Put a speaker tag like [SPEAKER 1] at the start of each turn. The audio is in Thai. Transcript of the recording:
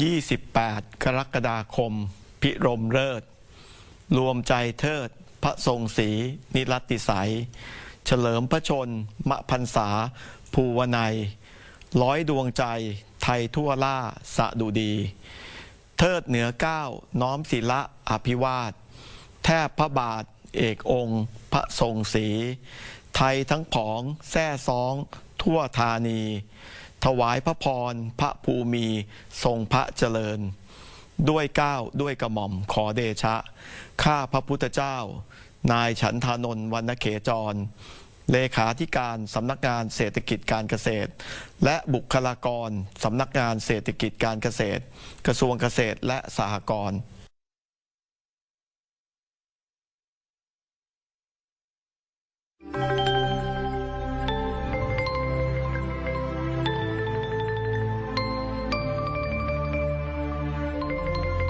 [SPEAKER 1] 28 กรกฎาคม พิรมเลิศรวมใจเทิด พระทรงศรีนิรัตติสัย เฉลิมพระชน มะพันษา ภูวนัย ร้อยดวงใจ ไทยทั่วล่า สะดุดี เทิดเหนือเก้าน้อมศิละอภิวาท แทบพระบาท เอกองค์ พระทรงศรีไทยทั้งผอง แท่ซ้อง ทั่วธานี ถวายพระพร พระภูมิ ทรงพระเจริญ ด้วยก้าวด้วยกระหม่อมขอเดชะ ข้าพระพุทธเจ้า นายฉันทานนท์วรรณเขจร เลขาธิการสำนักงานเศรษฐกิจการเกษตร และบุคลากรสำนักงานเศรษฐกิจการเกษตร กระทรวงเกษตรและสหกรณ์